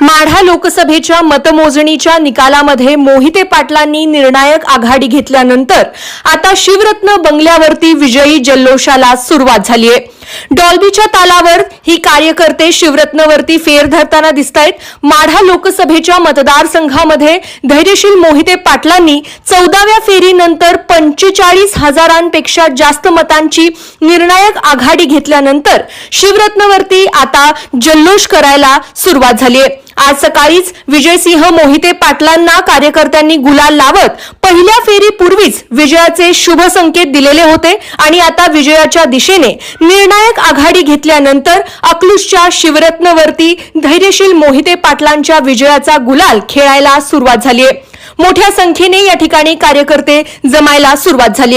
माढा लोकसभेच्या मतमोजणीच्या निकालामध्ये मोहिते पाटलांनी निर्णायक आघाडी घेतल्यानंतर आता शिवरत्न बंगल्यावरती विजयी जल्लोषाला सुरुवात झाली आहे. डॉल्बीच्या तालावर ही कार्यकर्ते शिवरत्नवरती फेर धरताना दिसत आहेत माढा लोकसभेच्या मतदारसंघामध्ये धैर्यशील मोहिते पाटलांनी चौदाव्या फेरीनंतर पंचेचाळीस हजारांपेक्षा जास्त मतांची निर्णायक आघाडी घेतल्यानंतर शिवरत्नवरती आता जल्लोष करायला सुरुवात झाली आहे. आज सकाळीच विजयसिंह मोहिते पाटलांना कार्यकर्त्यांनी गुलाल लावत पहिल्या फेरीपूर्वीच विजयाचे शुभ संकेत दिलेले होते आणि आता विजयाच्या दिशेने निर्णायक आघाडी घेतल्यानंतर अकलूजच्या शिवरत्नवरती धैर्यशील मोहिते पाटलांच्या विजयाचा गुलाल खेळायला सुरुवात झाली आहे मोठ्या संख्येने या ठिकाणी कार्यकर्ते जमायला सुरुवात झाली